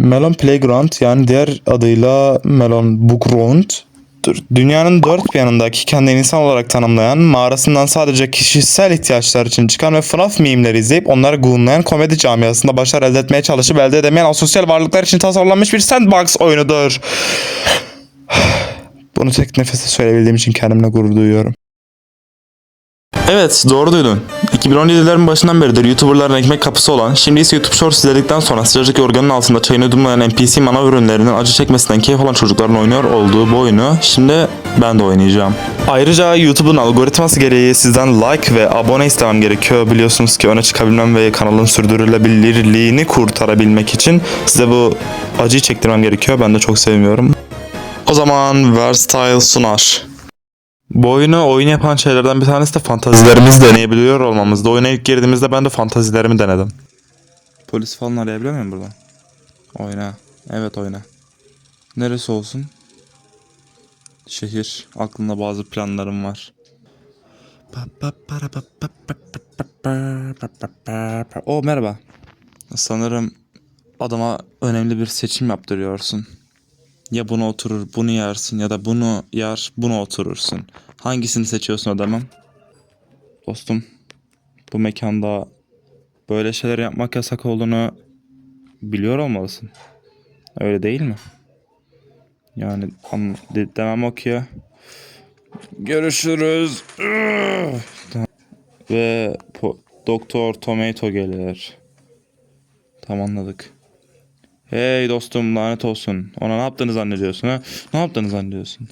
Melon Playground yani diğer adıyla Melon Bookground Dünyanın dört bir yanındaki kendini insan olarak tanımlayan, mağarasından sadece kişisel ihtiyaçlar için çıkan ve FNAF mimleri izleyip onları goonlayan komedi camiasında başarı elde etmeye çalışıp elde edemeyen asosyal varlıklar için tasarlanmış bir sandbox oyunudur. Bunu tek nefeste söyleyebildiğim için kendimle gurur duyuyorum. Evet doğru duydun. 2017'lerin başından beridir YouTuberların ekmek kapısı olan, şimdi ise YouTube Shorts izledikten sonra sıcacık yorganın altında çayını yudumlayan NPC manav ürünlerinin acı çekmesinden keyif alan çocukların oynuyor olduğu bu oyunu şimdi ben de oynayacağım. Ayrıca YouTube'un algoritması gereği sizden like ve abone istemem gerekiyor. Biliyorsunuz ki öne çıkabilmem ve kanalın sürdürülebilirliğini kurtarabilmek için size bu acıyı çektirmem gerekiyor. Ben de çok sevmiyorum. O zaman Versatile sunar. Bu oyunu oyun yapan şeylerden bir tanesi de fantazilerimizi deneyebiliyor olmamızda. Oyuna ilk girdiğimizde ben de fantazilerimi denedim. Polis falan arayabiliyor muyum buradan? Oyna. Evet oyna. Neresi olsun? Şehir. Aklımda bazı planlarım var. O merhaba. Sanırım adama önemli bir seçim yaptırıyorsun. Ya bunu oturur, bunu yersin ya da bunu yer, bunu oturursun. Hangisini seçiyorsun adamım? Dostum, bu mekanda böyle şeyler yapmak yasak olduğunu biliyor olmalısın. Öyle değil mi? Yani an- de- demem o ki. Görüşürüz. Ve Doktor Tomato gelir. Tam anladık. Hey dostum lanet olsun. Ona ne yaptığını zannediyorsun ha? Ne yaptığını zannediyorsun?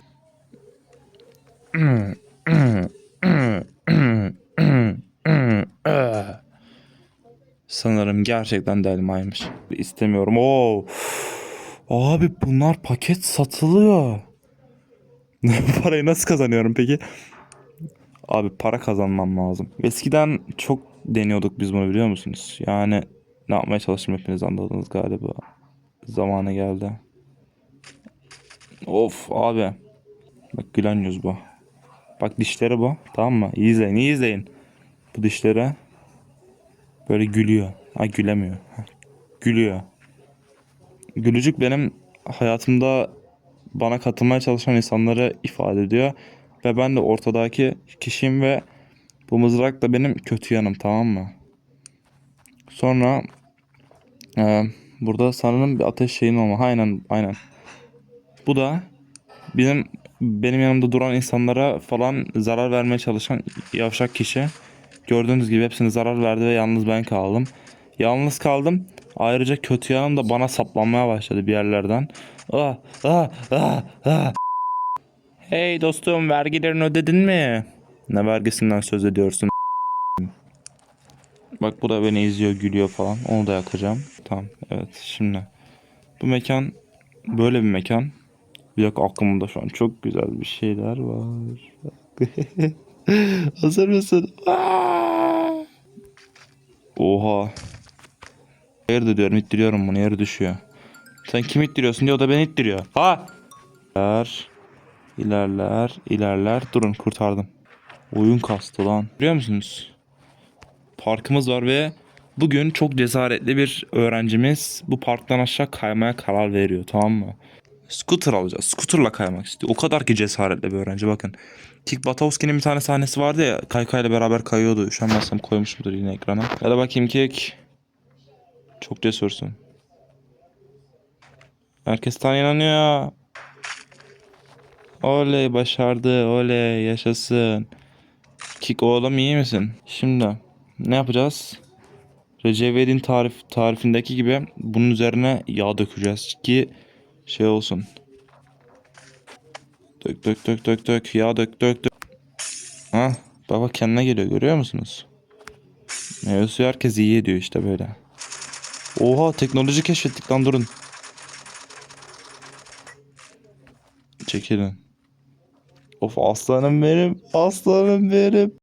Sanırım gerçekten de elmaymış. İstemiyorum. Oo. Abi bunlar paket satılıyor. Parayı nasıl kazanıyorum peki? Abi para kazanmam lazım. Eskiden çok deniyorduk biz bunu biliyor musunuz? Yani ne yapmaya çalıştım hepiniz anladınız galiba. Zamanı geldi. Of abi. Bak gülen yüz bu. Bak dişleri bu. Tamam mı? İyi izleyin iyi izleyin. Bu dişleri böyle gülüyor. Ha gülemiyor. Gülüyor. Gülücük benim hayatımda bana katılmaya çalışan insanları ifade ediyor. Ve ben de ortadaki kişiyim ve bu mızrak da benim kötü yanım tamam mı? Sonra ee, burada sanırım bir ateş şeyin olma. Aynen aynen. Bu da bizim benim yanımda duran insanlara falan zarar vermeye çalışan yavşak kişi. Gördüğünüz gibi hepsine zarar verdi ve yalnız ben kaldım. Yalnız kaldım. Ayrıca kötü yanım da bana saplanmaya başladı bir yerlerden. Ah, ah, ah, ah. Hey dostum vergilerini ödedin mi? Ne vergisinden söz ediyorsun? Bak bu da beni izliyor gülüyor falan. Onu da yakacağım. Tamam evet şimdi. Bu mekan böyle bir mekan. Dakika aklımda şu an çok güzel bir şeyler var. Hazır mısın? Aa! Oha. Yerde diyorum ittiriyorum bunu yere düşüyor. Sen kim ittiriyorsun diyor da beni ittiriyor. Ha! İlerler, ilerler, ilerler. Durun kurtardım. Oyun kastı lan. Biliyor musunuz? Parkımız var ve bugün çok cesaretli bir öğrencimiz bu parktan aşağı kaymaya karar veriyor tamam mı? Scooter alacağız. Scooter'la kaymak istiyor. O kadar ki cesaretli bir öğrenci bakın. Kick Batowski'nin bir tane sahnesi vardı ya kaykayla beraber kayıyordu. Üşenmezsem koymuşumdur yine ekrana. Ya da bakayım Kick. Çok cesursun. Herkes sana inanıyor. Oley başardı. Oley yaşasın. Kick oğlum iyi misin? Şimdi ne yapacağız? Recep İvedik'in tarif, tarifindeki gibi bunun üzerine yağ dökeceğiz ki şey olsun. Dök dök dök dök dök yağ dök dök dök. Ha baba kendine geliyor görüyor musunuz? Meyve suyu herkes iyi ediyor işte böyle. Oha teknoloji keşfettik lan durun. Çekilin. Of aslanım benim aslanım benim.